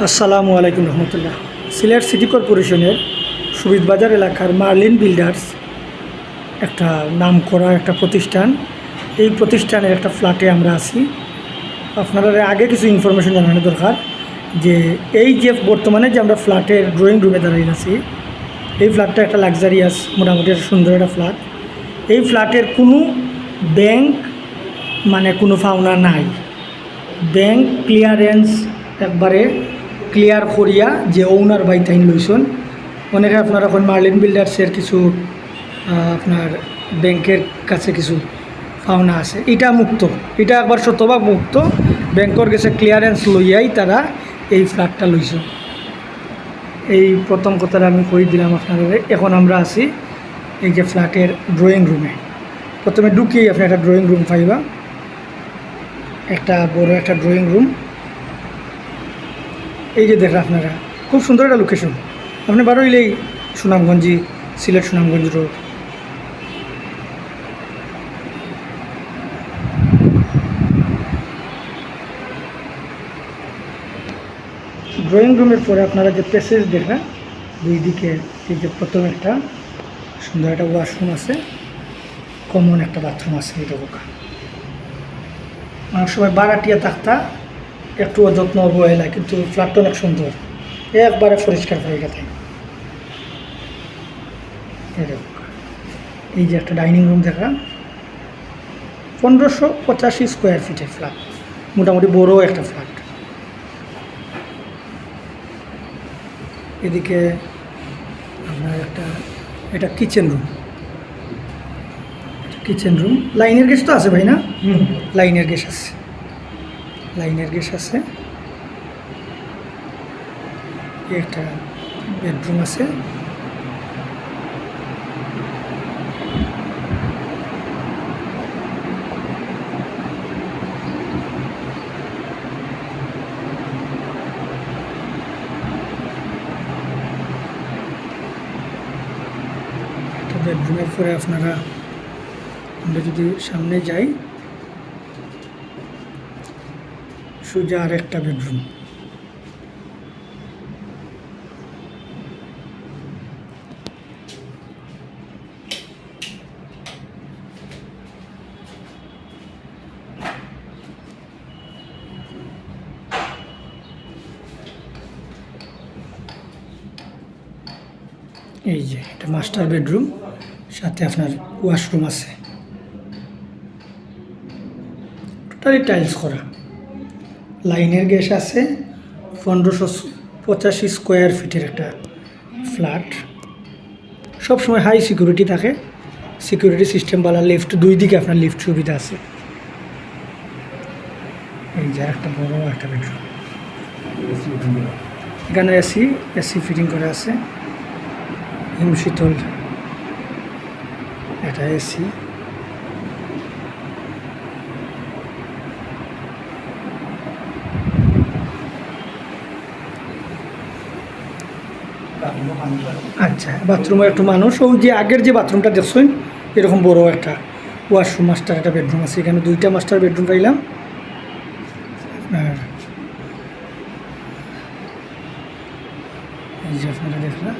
আসসালামু আলাইকুম রহমতুল্লাহ। সিলেট সিটি কর্পোরেশনের সুবিধবাজার এলাকার মার্লিন বিল্ডার্স একটা নাম করা একটা প্রতিষ্ঠান। এই প্রতিষ্ঠানের একটা ফ্ল্যাটে আমরা আছি। আপনারা আগে কিছু ইনফরমেশন জানানো দরকার যে এই যে বর্তমানে যে আমরা ফ্ল্যাটের ড্রয়িং রুমে দাঁড়িয়ে আছি, এই ফ্ল্যাটটা একটা লাক্সারিয়াস মোটামুটি একটা সুন্দর একটা ফ্ল্যাট। এই ফ্ল্যাটের কোনো ব্যাংক মানে কোনো ফাউনা নাই। ব্যাংক ক্লিয়ারেন্স একবারে ক্লিয়ার করিয়া যে ওনার বাই তাইন লইছন অনেকে আপনার এখন মার্লিন বিল্ডার্সের কিছু আপনার ব্যাংকের কাছে কিছু পাওনা আছে। এটা মুক্ত। এটা একবার শতভাগ মুক্ত। ব্যাংকর কাছে ক্লিয়ারেন্স লইয়াই তারা এই ফ্ল্যাটটা লইছ এই প্রথম কথাটা আমি কই দিলাম আপনাদের এখন আমরা আছি এই যে ফ্ল্যাটের ড্রয়িং রুমে প্রথমে ঢুকিয়েই আপনি একটা ড্রয়িং রুম পাইবা। একটা বড় একটা ড্রয়িং রুম এই যে দেখেন আপনারা, খুব সুন্দর একটা লোকেশন আপনি বারো হইলেই সুনামগঞ্জি, সিলেট সুনামগঞ্জ রোড ড্রয়িং রুমের পরে আপনারা যে প্যাসেজ দেখেন, দুই দিকে এই যে প্রথম একটা সুন্দর একটা ওয়াশরুম আছে কমন একটা বাথরুম আছে এটা বোকা অনেক সময় বারাটিয়া থাকতা একটু যত্ন অবহেলা কিন্তু ফ্ল্যাটটা অনেক সুন্দর। একবারে পরিষ্কার হয়ে গেছে। এই এই যে একটা ডাইনিং রুম দেখা। পনেরোশো পঁচাশি স্কোয়ার ফিটের ফ্ল্যাট মোটামুটি বড় একটা ফ্ল্যাট এদিকে আপনার একটা এটা কিচেন রুম কিচেন রুম লাইনের গ্যাস তো আছে ভাই না? লাইনের গ্যাস আছে। লাইনের গ্যাস আছে। একটা বেডরুম আছে। বেডরুমের পরে আপনারা আমরা যদি সামনে যাই সোজা আর একটা বেডরুম। এই যে, এটা মাস্টার বেডরুম সাথে আপনার ওয়াশরুম আছে। টোটালি টাইলস করা। লাইনের গ্যাস আছে পনেরোশো পঁচাশি স্কোয়ার ফিটের একটা ফ্ল্যাট। সবসময় হাই সিকিউরিটি থাকে। সিকিউরিটি সিস্টেম বালা লিফট, দুই দিকে আপনার লিফট সুবিধা আছে। এই যে একটা বড় একটা বেডরুম। এখানে এসি এসি ফিটিং করা আছে। হিম শীতল। এটা এসি। আচ্ছা বাথরুমে একটু মানুষ। ওই যে আগের যে বাথরুমটা দেখছেন, এরকম বড় একটা ওয়াশরুম মাস্টার একটা বেডরুম আছে। এখানে দুইটা মাস্টার বেডরুম পাইলাম। হ্যাঁ এই যে আপনারা দেখলাম